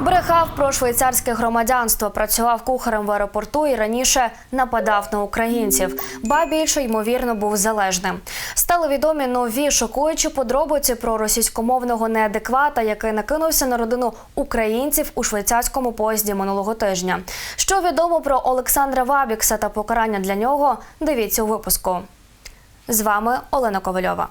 Брехав про швейцарське громадянство, працював кухарем в аеропорту і раніше нападав на українців. Ба більше ймовірно був залежним. Стали відомі нові шокуючі подробиці про російськомовного неадеквата, який накинувся на родину українців у швейцарському поїзді минулого тижня. Що відомо про Олександра Вабікса та покарання для нього? Дивіться у випуску. З вами Олена Ковальова.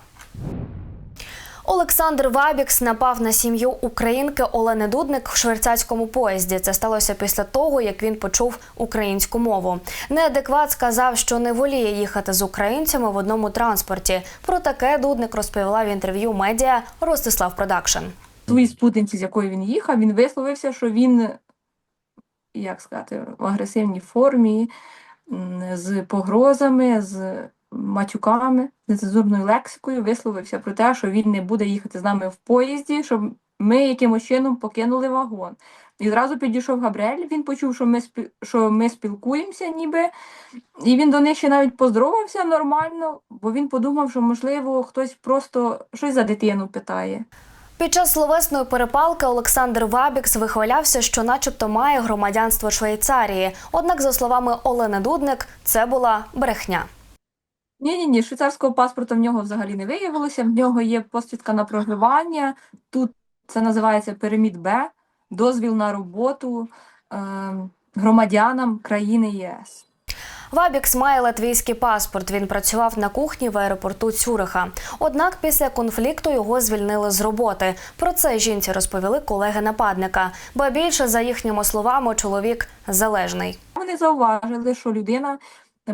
Олександр Вабікс напав на сім'ю українки Олени Дудник в швейцарському поїзді. Це сталося після того, як він почув українську мову. Неадекват сказав, що не воліє їхати з українцями в одному транспорті. Про таке Дудник розповіла в інтерв'ю медіа Ростислав Продакшн. своїй спутниці, з якою він їхав, він висловився, що він, як сказати, в агресивній формі, з погрозами, з матюками, нецензурною лексикою висловився про те, що він не буде їхати з нами в поїзді, щоб ми якимось чином покинули вагон. І зразу підійшов Габріель, він почув, що ми, спі- що ми спілкуємося ніби, і він до них ще навіть поздоровався нормально, бо він подумав, що, можливо, хтось просто щось за дитину питає. Під час словесної перепалки Олександр Вабікс вихвалявся, що, начебто, має громадянство Швейцарії. Однак, за словами Олени Дудник, це була брехня. Ні, ні, ні, швейцарського паспорта в нього взагалі не виявилося. В нього є посвідка на проживання. Тут це називається переміт Б, дозвіл на роботу е, громадянам країни ЄС. Вабікс має латвійський паспорт. Він працював на кухні в аеропорту Цюриха. Однак після конфлікту його звільнили з роботи. Про це жінці розповіли колеги нападника. Ба більше, за їхніми словами, чоловік залежний. Вони зауважили, що людина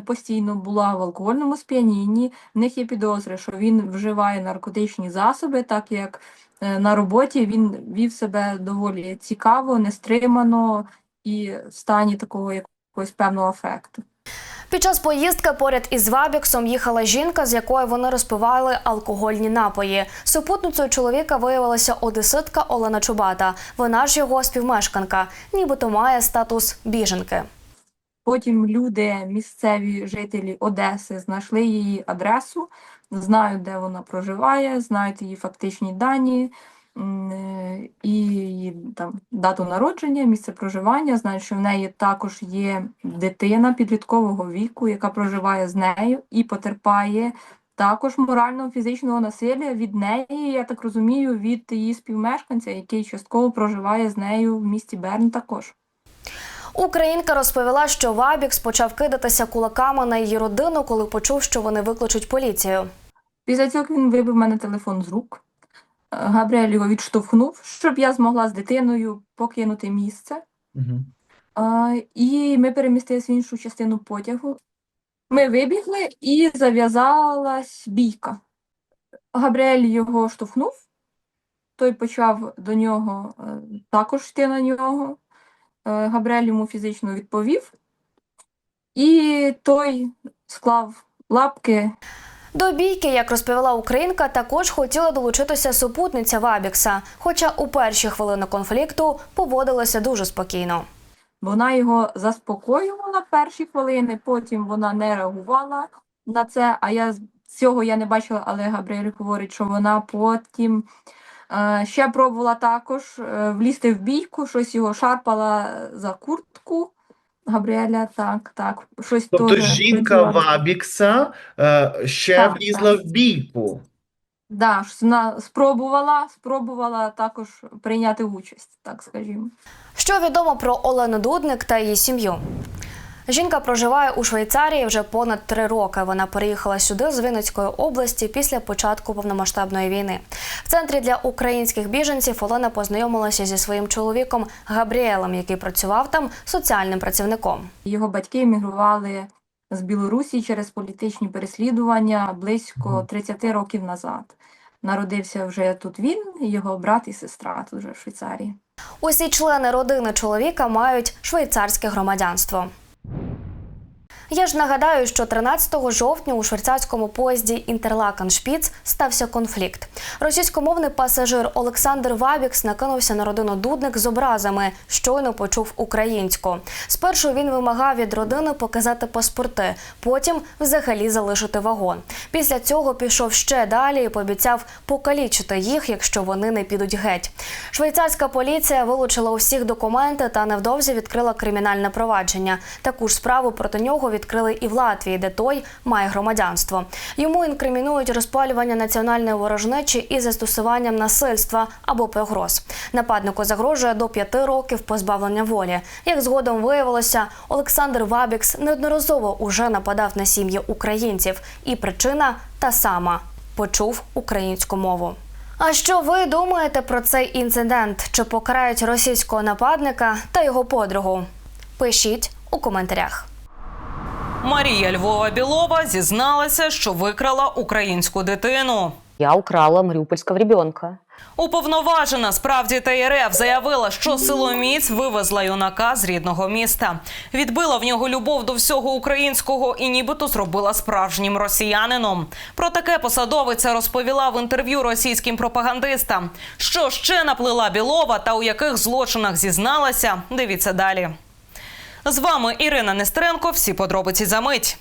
постійно була в алкогольному сп'янінні. В них є підозри, що він вживає наркотичні засоби, так як е, на роботі він вів себе доволі цікаво, нестримано і в стані такого якогось певного афекту. Під час поїздки поряд із Вабіксом їхала жінка, з якою вони розпивали алкогольні напої. Супутницею чоловіка виявилася одеситка Олена Чубата. Вона ж його співмешканка, нібито має статус біженки. Потім люди, місцеві жителі Одеси, знайшли її адресу, знають, де вона проживає, знають її фактичні дані і її там дату народження, місце проживання. Знають, що в неї також є дитина підліткового віку, яка проживає з нею і потерпає також морального фізичного насилля від неї, я так розумію, від її співмешканця, який частково проживає з нею в місті Берн також. Українка розповіла, що Вабікс почав кидатися кулаками на її родину, коли почув, що вони викличуть поліцію. Після цього він вибив мене телефон з рук. Габріель його відштовхнув, щоб я змогла з дитиною покинути місце. Угу. А, І ми перемістилися в іншу частину потягу. Ми вибігли і зав'язалась бійка. Габріель його штовхнув, той почав до нього е, також йти на нього. Е, Габріель йому фізично відповів, і той склав лапки До бійки, як розповіла українка, також хотіла долучитися супутниця Вабікса, хоча у перші хвилини конфлікту поводилася дуже спокійно. Вона його заспокоювала перші хвилини, потім вона не реагувала на це. А я з- цього я не бачила, але Габріель говорить, що вона потім ще пробувала також е, влізти в бійку, щось його шарпала за куртку. Габріеля, так, так, щось Тобто теж жінка приділа. Вабікса е, ще Так, влізла так. в бійку. Да, щось вона спробувала, спробувала також прийняти участь, так скажімо. Що відомо про Олену Дудник та її сім'ю? Жінка проживає у Швейцарії вже понад три роки. Вона переїхала сюди з Вінницької області після початку повномасштабної війни. В центрі для українських біженців Олена познайомилася зі своїм чоловіком Габріелем, який працював там соціальним працівником. Його батьки емігрували з Білорусі через політичні переслідування близько 30 років назад. Народився вже тут він, його брат і сестра тут вже в Швейцарії. Усі члени родини чоловіка мають швейцарське громадянство. Я ж нагадаю, що 13 жовтня у швейцарському поїзді Інтерлакен Шпіц стався конфлікт. Російськомовний пасажир Олександр Вабікс накинувся на родину Дудник з образами. Щойно почув українську. Спершу він вимагав від родини показати паспорти, потім взагалі залишити вагон. Після цього пішов ще далі і пообіцяв покалічити їх, якщо вони не підуть геть. Швейцарська поліція вилучила усіх документи та невдовзі відкрила кримінальне провадження. Таку ж справу проти нього відкрили і в Латвії, де той має громадянство. Йому інкримінують розпалювання національної ворожнечі із застосуванням насильства або погроз. Нападнику загрожує до п'яти років позбавлення волі. Як згодом виявилося, Олександр Вабікс неодноразово уже нападав на сім'ї українців, і причина та сама почув українську мову. А що ви думаєте про цей інцидент? Чи покарають російського нападника та його подругу? Пишіть у коментарях. Марія Львова Білова зізналася, що викрала українську дитину. Я украла мариупольского ребенка. Уповноважена справді ТРФ заявила, що силоміць вивезла юнака з рідного міста. Відбила в нього любов до всього українського і нібито зробила справжнім росіянином. Про таке посадовиця розповіла в інтерв'ю російським пропагандистам. Що ще наплила Білова та у яких злочинах зізналася? Дивіться далі. З вами Ірина Нестеренко. Всі подробиці за мить.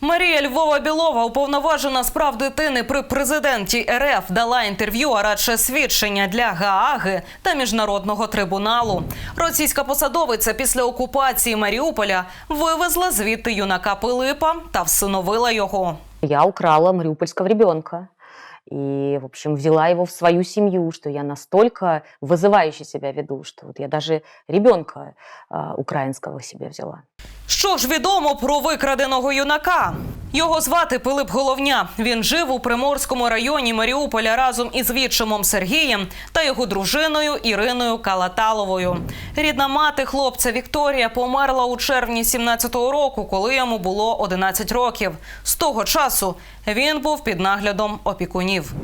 Марія Львова Білова, уповноважена з прав дитини при президенті РФ, дала інтерв'ю, а радше свідчення для Гааги та міжнародного трибуналу. Російська посадовиця після окупації Маріуполя вивезла звідти юнака Пилипа та всиновила його. Я украла мариупольского ребенка. И, в общем, взяла его в свою семью, что я настолько вызывающе себя веду, что вот я даже ребенка э, украинского себе взяла. Що ж відомо про викраденого юнака? Його звати Пилип Головня. Він жив у Приморському районі Маріуполя разом із відчимом Сергієм та його дружиною Іриною Калаталовою. Рідна мати хлопця Вікторія померла у червні 17-го року, коли йому було 11 років. З того часу він був під наглядом опікунів.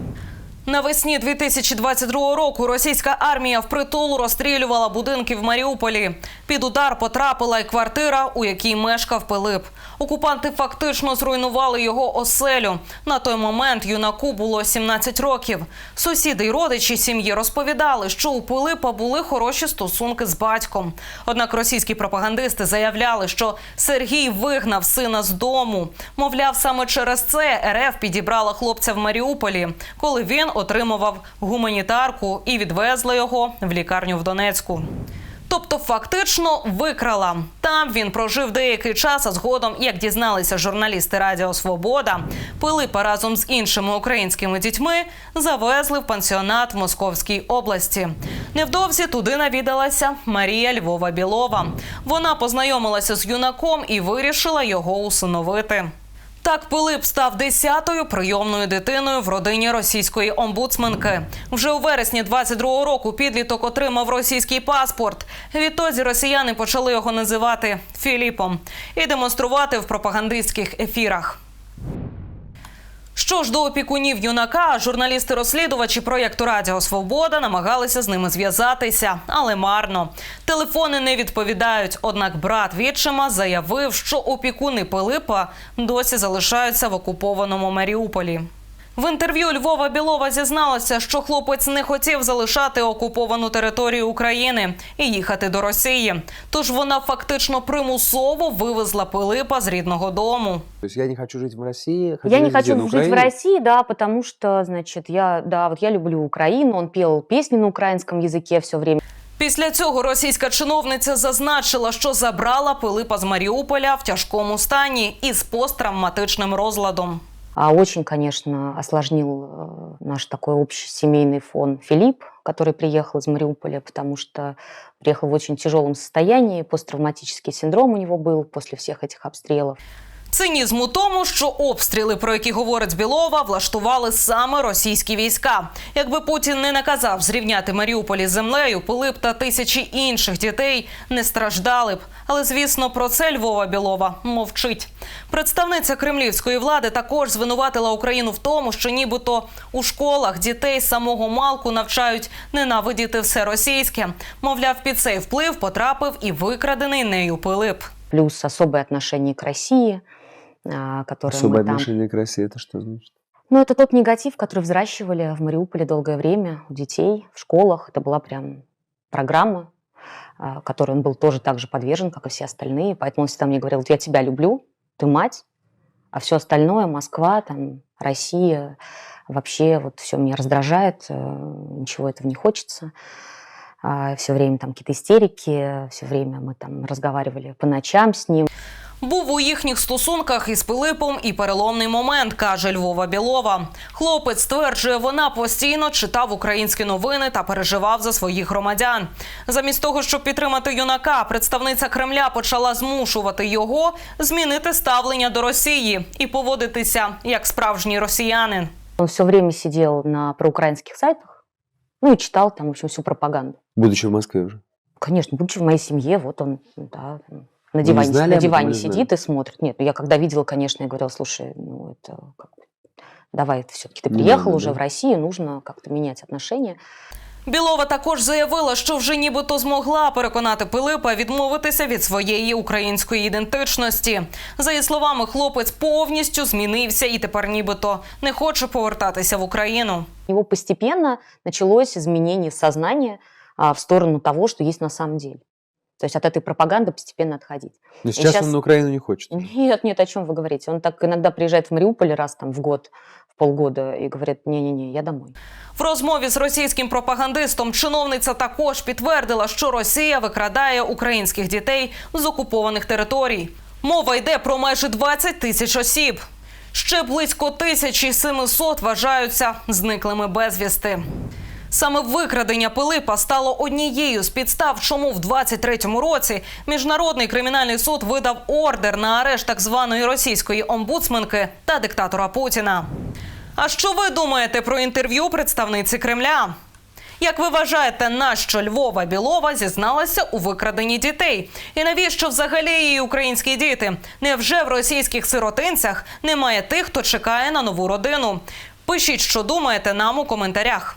Навесні 2022 року російська армія впритул розстрілювала будинки в Маріуполі. Під удар потрапила й квартира, у якій мешкав Пилип. Окупанти фактично зруйнували його оселю. На той момент юнаку було 17 років. Сусіди й родичі сім'ї розповідали, що у Пилипа були хороші стосунки з батьком. Однак російські пропагандисти заявляли, що Сергій вигнав сина з дому. Мовляв, саме через це РФ підібрала хлопця в Маріуполі, коли він отримував гуманітарку і відвезла його в лікарню в Донецьку. Тобто, фактично викрала. Там він прожив деякий час, а згодом, як дізналися журналісти Радіо Свобода, Пилипа разом з іншими українськими дітьми завезли в пансіонат в Московській області. Невдовзі туди навідалася Марія Львова Білова. Вона познайомилася з юнаком і вирішила його усиновити. Так Пилип став десятою прийомною дитиною в родині російської омбудсменки. Вже у вересні 22-го року підліток отримав російський паспорт. Відтоді росіяни почали його називати Філіпом і демонструвати в пропагандистських ефірах. Що ж до опікунів юнака, журналісти-розслідувачі проєкту Радіо Свобода намагалися з ними зв'язатися, але марно. Телефони не відповідають. Однак брат відчима заявив, що опікуни Пилипа досі залишаються в окупованому Маріуполі. В інтерв'ю Львова Білова зізналася, що хлопець не хотів залишати окуповану територію України і їхати до Росії. Тож вона фактично примусово вивезла Пилипа з рідного дому. То есть я не хочу жить в России. хочу Я не хочу На жить в? России, да, потому что, значит, я, да, вот я люблю Украину, он пел песни на украинском языке все время. Після цього російська чиновниця зазначила, що забрала Пилипа з Маріуполя в тяжкому стані із посттравматичним розладом. А очень, конечно, осложнил э, наш такой общий семейный фон Филипп, который приехал из Мариуполя, потому что приехал в очень тяжелом состоянии, посттравматический синдром у него был после всех этих обстрелов. Цинізм у тому, що обстріли, про які говорить Білова, влаштували саме російські війська. Якби Путін не наказав зрівняти Маріуполі з землею, Пилип та тисячі інших дітей не страждали б. Але звісно, про це Львова Білова мовчить. Представниця кремлівської влади також звинуватила Україну в тому, що нібито у школах дітей самого малку навчають ненавидіти все російське. Мовляв, під цей вплив потрапив і викрадений нею Пилип. плюс особое отношение к России, а, которое Особое мы там... отношение к России, это что значит? Ну, это тот негатив, который взращивали в Мариуполе долгое время у детей, в школах. Это была прям программа, а, которой он был тоже так же подвержен, как и все остальные. Поэтому он всегда мне говорил, вот я тебя люблю, ты мать, а все остальное, Москва, там, Россия, вообще вот все меня раздражает, э, ничего этого не хочется. Все время там какие-то истерики, все время мы там разговаривали по ночам с ним. Був у їхніх стосунках із Пилипом і переломний момент, каже Львова Білова. Хлопець стверджує, вона постійно читав українські новини та переживав за своїх громадян. Замість того, щоб підтримати юнака, представниця Кремля почала змушувати його змінити ставлення до Росії і поводитися як справжній росіянин. Он все время сидел на проукраинских сайтах, ну и читал там, в общем, всю пропаганду. Будучи в Москве уже. Конечно, будучи в моей семье, вот он, да, на не диване, знали на об этом диване или сидит знали? и смотрит. Нет, ну я когда видела, конечно, я говорила, слушай, ну это как бы, давай, все-таки ты Ну, приехал ладно, уже да. в Россию, нужно как-то менять отношения. Білова також заявила, що вже нібито змогла переконати Пилипа відмовитися від своєї української ідентичності. За її словами, хлопець повністю змінився і тепер нібито не хоче повертатися в Україну. У него постепенно началось изменение сознания а, в сторону того, что есть на самом деле. То есть от этой пропаганды постепенно отходить. Но сейчас, щас- он на Украину не хочет. Нет, нет, о чем вы говорите. Он так иногда приезжает в Мариуполь раз там в год, в полгода и говорит, не-не-не, я домой. В розмові з російським пропагандистом чиновниця також підтвердила, що Росія викрадає українських дітей з окупованих територій. Мова йде про майже 20 тисяч осіб. Ще близько 1700 вважаються зниклими безвісти. Саме викрадення Пилипа стало однією з підстав, чому в 23-му році міжнародний кримінальний суд видав ордер на арешт так званої російської омбудсменки та диктатора Путіна. А що ви думаєте про інтерв'ю представниці Кремля? Як ви вважаєте, нащо Львова Білова зізналася у викраденні дітей? І навіщо взагалі її українські діти? Невже в російських сиротинцях немає тих, хто чекає на нову родину? Пишіть, що думаєте нам у коментарях.